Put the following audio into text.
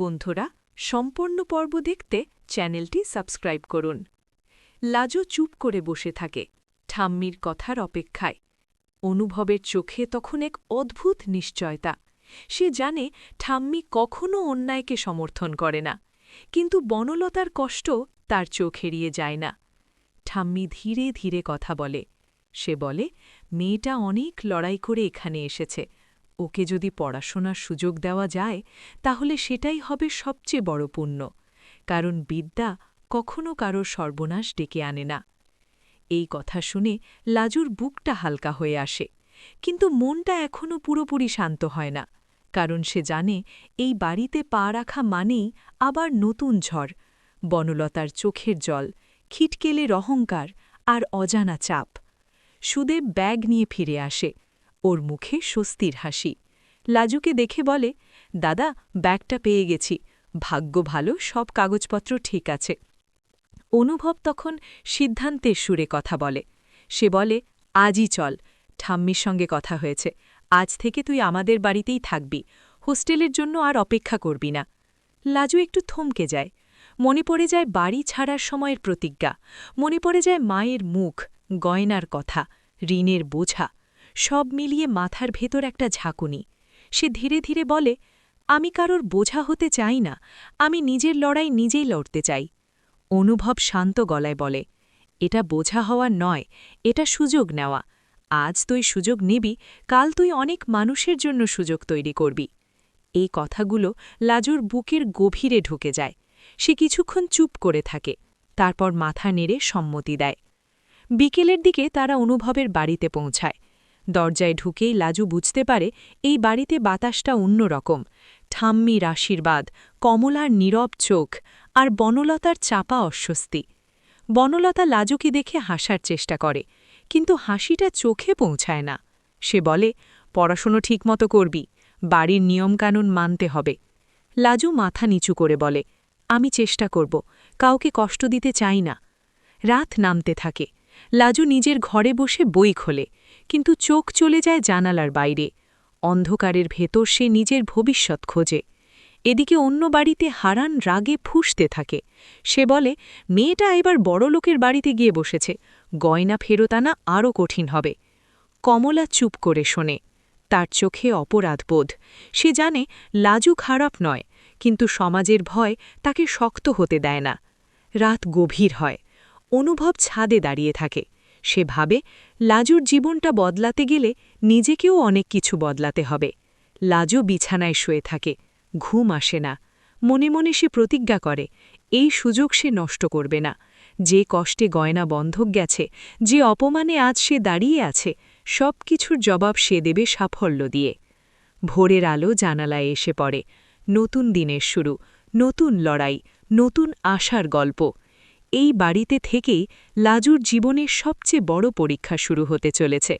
বন্ধুরা, সম্পূর্ণ পর্ব দেখতে চ্যানেলটি সাবস্ক্রাইব করুন। লাজো চুপ করে বসে থাকে ঠাম্মির কথার অপেক্ষায়। অনুভবের চোখে তখন এক অদ্ভুত নিশ্চয়তা। সে জানে ঠাম্মি কখনও অন্যায়কে সমর্থন করে না, কিন্তু বনলতার কষ্ট তার চোখ এড়িয়ে যায় না। ঠাম্মি ধীরে ধীরে কথা বলে। সে বলে, মেয়েটা অনেক লড়াই করে এখানে এসেছে। ওকে যদি পড়াশোনার সুযোগ দেওয়া যায়, তাহলে সেটাই হবে সবচেয়ে বড় পুণ্য, কারণ বিদ্যা কখনো কারও সর্বনাশ ডেকে আনে না। এই কথা শুনে লাজুর বুকটা হালকা হয়ে আসে, কিন্তু মনটা এখনও পুরোপুরি শান্ত হয় না, কারণ সে জানে এই বাড়িতে পা রাখা মানেই আবার নতুন ঝড়, বনলতার চোখের জল, খিটকেলের অহংকার আর অজানা চাপ। সুদেব ব্যাগ নিয়ে ফিরে আসে ওর মুখে স্বস্তির হাসি। লাজুকে দেখে বলে, দাদা, ব্যাগটা পেয়ে গেছি। ভাগ্য ভালো, সব কাগজপত্র ঠিক আছে। অনুভব তখন সিদ্ধান্তের সুরে কথা বলে। সে বলে, আজই চল, ঠাম্মির সঙ্গে কথা হয়েছে। আজ থেকে তুই আমাদের বাড়িতেই থাকবি। হোস্টেলের জন্য আর অপেক্ষা করবি না। লাজু একটু থমকে যায়। মনে পড়ে যায় বাড়ি ছাড়ার সময়ের প্রতিজ্ঞা। মনে পড়ে যায় মায়ের মুখ, গয়নার কথা, ঋণের বোঝা। সব মিলিয়ে মাথার ভেতর একটা ঝাঁকুনি। সে ধীরে ধীরে বলে, আমি কারোর বোঝা হতে চাই না, আমি নিজের লড়াই নিজেই লড়তে চাই। অনুভব শান্ত গলায় বলে, এটা বোঝা হওয়ার নয়, এটা সুযোগ নেওয়া। আজ তুই সুযোগ নিবি, কাল তুই অনেক মানুষের জন্য সুযোগ তৈরি করবি। এই কথাগুলো লাজুর বুকের গভীরে ঢুকে যায়। সে কিছুক্ষণ চুপ করে থাকে, তারপর মাথা নেড়ে সম্মতি দেয়। বিকেলের দিকে তারা অনুভবের বাড়িতে পৌঁছায়। দরজায় ঢুকেই লাজু বুঝতে পারে এই বাড়িতে বাতাসটা অন্যরকম। ঠাম্মির আশীর্বাদ, কমলার নীরব চোখ আর বনলতার চাপা অস্বস্তি। বনলতা লাজুকে দেখে হাসার চেষ্টা করে, কিন্তু হাসিটা চোখে পৌঁছায় না। সে বলে, পড়াশুনো ঠিকমতো করবি, বাড়ির নিয়মকানুন মানতে হবে। লাজু মাথা নিচু করে বলে, আমি চেষ্টা করব, কাউকে কষ্ট দিতে চাই না। রাত নামতে থাকে। লাজু নিজের ঘরে বসে বই খোলে, কিন্তু চোখ চলে যায় জানালার বাইরে। অন্ধকারের ভেতর সে নিজের ভবিষ্যৎ খোঁজে। এদিকে অন্য বাড়িতে হারান রাগে ফুসতে থাকে। সে বলে, মেয়েটা এবার বড় লোকের বাড়িতে গিয়ে বসেছে। গয়না ফেরত আনা আরও কঠিন হবে। কমলা চুপ করে শোনে। তার চোখে অপরাধবোধ সে জানে লাজু খারাপ নয়, কিন্তু সমাজের ভয় তাকে শক্ত হতে দেয় না। রাত গভীর হয়। অনুভব ছাদে দাঁড়িয়ে থাকে। সে ভাবে, লাজুর জীবনটা বদলাতে গেলে নিজেকেও অনেক কিছু বদলাতে হবে। লাজু বিছানায় শুয়ে থাকে, ঘুম আসে না। মনে মনে সে প্রতিজ্ঞা করে, এই সুযোগ সে নষ্ট করবে না। যে কষ্টে গয়না বন্ধক গেছে, যে অপমানে আজ সে দাঁড়িয়ে আছে সব কিছুর জবাব সে দেবে সাফল্য দিয়ে। ভোরের আলো জানালায় এসে পড়ে। নতুন দিনের শুরু, নতুন লড়াই, নতুন আশার গল্প। এই বাড়িতে থেকেই লাজুর জীবনের সবচেয়ে বড় পরীক্ষা শুরু হতে চলেছে।